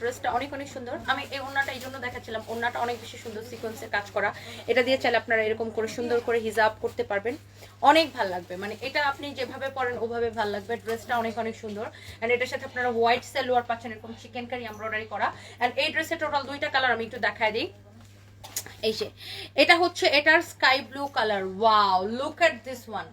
ড্রেসটা অনেক অনেক সুন্দর। আমি এই ওড়নাটা এই জন্য দেখাচ্ছিলাম, ওড়নাটা অনেক বেশি সুন্দর সিকোয়েন্সের কাজ করা। এটা দিয়ে চাইলে আপনারা এরকম করে সুন্দর করে হিজাব করতে পারবেন। অনেক ভালো লাগবে। মানে এটা আপনি যেভাবে পরেন, ওভাবে ভালো লাগবে। ড্রেসটা অনেক অনেক সুন্দর। অ্যান্ড এটার সাথে আপনারা হোয়াইট সালোয়ার পাচ্ছেন, এরকম চিকেন কারি এমব্রয়ডারি করা। অ্যান্ড এই ড্রেসের টোটাল দুইটা কালার আমি একটু দেখায় দিই। এই যে, এটা হচ্ছে এটার sky blue colour wow look at this one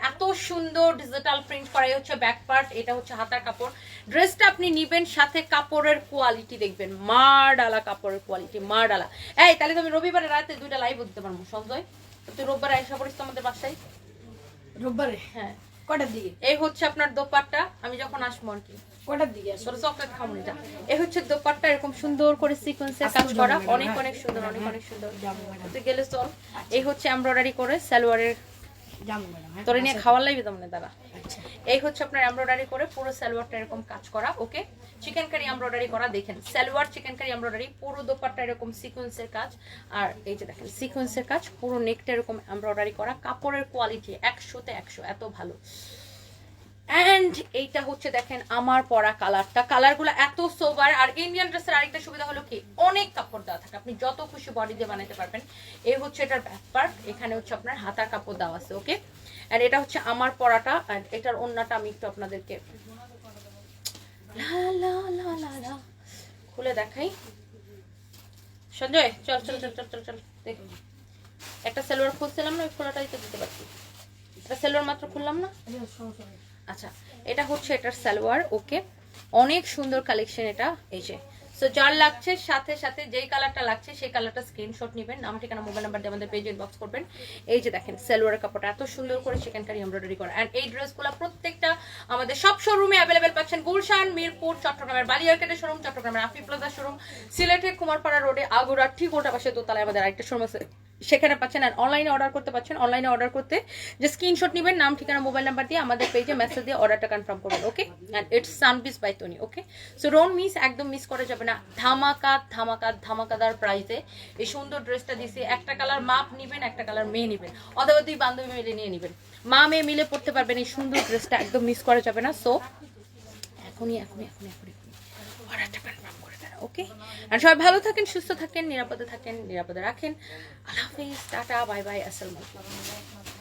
এত সুন্দর ডিজিটাল প্রিন্ট করাই হচ্ছে ব্যাক পার্ট এটা হচ্ছে হাতার কাপড়। ড্রেসটা আপনি নিবেন সাথে কাপড়ের কোয়ালিটি দেখবেন। মার ডালা কাপড়ের কোয়ালিটি মার ডালা। এই তাহলে তুমি রবিবারে রাতে দুইটা লাইভ দিতে পারব সঞ্জয়। তুই রোববার আইসা পড়িস আমাদের বাসায়? রোববারে? হ্যাঁ। কটার দিকে? এই হচ্ছে আপনার দোপাট্টা আমি যখন আসব আর কি। কটার দিকে আসো চকলেট খাব এই হচ্ছে দোপাট্টা এরকম সুন্দর করে সিকোয়েন্সের কাজ করা। অনেক অনেক সুন্দর অনেক অনেক সুন্দর। তুই গেলে চল। এই হচ্ছে এমব্রয়ডারি করে সালোয়ারের হ্যাঁ তোরে নিয়ে খাওয়ার লাগবে তো মানে দাদা আচ্ছা। এই হচ্ছে আপনার এমব্রয়ডারি করে পুরো সালোয়ারটা এরকম কাজ করা ওকে চিকেন কারি এমব্রয়ডারি করা দেখেন সালোয়ার চিকেন কারি এমব্রয়ডারি পুরো দোপাট্টা এরকম সিকোয়েন্সের কাজ। আর এই যে দেখেন সিকোয়েন্সের কাজ পুরো নেকটা এরকম এমব্রয়ডারি করা কাপড়ের কোয়ালিটি একশোতে একশো এত ভালো। অ্যান্ড এইটা হচ্ছে দেখেন আমার পরা কালারটা কালারগুলো এত সোবার আর ইন্ডিয়ান ড্রেসের আরেকটা সুবিধা হলো কি? অনেক কাপড় দেওয়া থাকে। আপনি যত খুশি বডি দিয়ে বানাতে পারবেন। এই হচ্ছে এটার ব্যাক এখানে হচ্ছে আপনার হাতার কাপড় দেওয়া আছে ওকে আর এটা হচ্ছে আমার পরাটা, আর এটার অন্যটা আমি একটু আপনাদেরকে খুলে দেখাই। সঞ্জয়, চল চল চল চল চল চল, দেখ। একটা সেলোয়ার খুলছিলাম না, ওই খোলাটাই তো দিতে পারছি। একটা সেলোয়ার মাত্র খুললাম না? আচ্ছা এটা হচ্ছে এটার সালোয়ার ওকে অনেক সুন্দর কালেকশন এটা, এই যে। সো যার লাগছে, সাথে সাথে যেই কালারটা লাগছে, সেই কালারটা স্ক্রিনশট নেবেন। আমার ঠিকানা মোবাইল নাম্বার দিয়ে আমাদের পেজে ইনবক্স করবেন। এই যে দেখেন সেলোয়ার কাপড়টা এত সুন্দর করে সেখানকার কারি এমব্রয়ডারি করা। অ্যান্ড এই ড্রেসগুলো প্রত্যেকটা আমাদের সব শোরুমে অ্যাভেলেবেল পাচ্ছেন গুলশান, মিরপুর, চট্টগ্রামের বালিয়ারকেটের শোরুম চট্টগ্রামের আফি প্লাজা শোরুম সিলেটের কুমারপাড়া রোডে আগুরা ঠিক ওটা পাশে দোতলায় আমাদের আরেকটা শোরুম আছে। সেখানে পাচ্ছেন আর অনলাইনে অর্ডার করতে পাচ্ছেন। অনলাইনে অর্ডার করতে যে স্ক্রিনশট নেবেন, নাম, ঠিকানা মোবাইল নাম্বার দিয়ে আমাদের পেজে মেসেজ দিয়ে অর্ডারটা কনফার্ম করবেন okay and it's সানবিস by Toni okay so don't miss একদম মিস করা যাবে না। ধামাকা ধামাকা, ধামাকাদার প্রাইসে এই সুন্দর ড্রেসটা দিছি। একটা কালার মাপ নেবেন, একটা কালার মেয়ে নেবেন। অথবা দুই বান্ধবী মিলে নিয়ে নেবেন। মা, মেয়ে মিলে পড়তে পারবেন এই সুন্দর ড্রেসটা একদম মিস করা যাবে না। সো এখনই এখনই এখনই এখনই অর্ডারটা কনফার্ম করে দেন ওকে? আর সবাই ভালো থাকেন, সুস্থ থাকেন, নিরাপদে থাকেন, নিরাপদে রাখেন। আল্লাহ হাফিজ, টাটা, বাই বাই, আসসালামু আলাইকুম।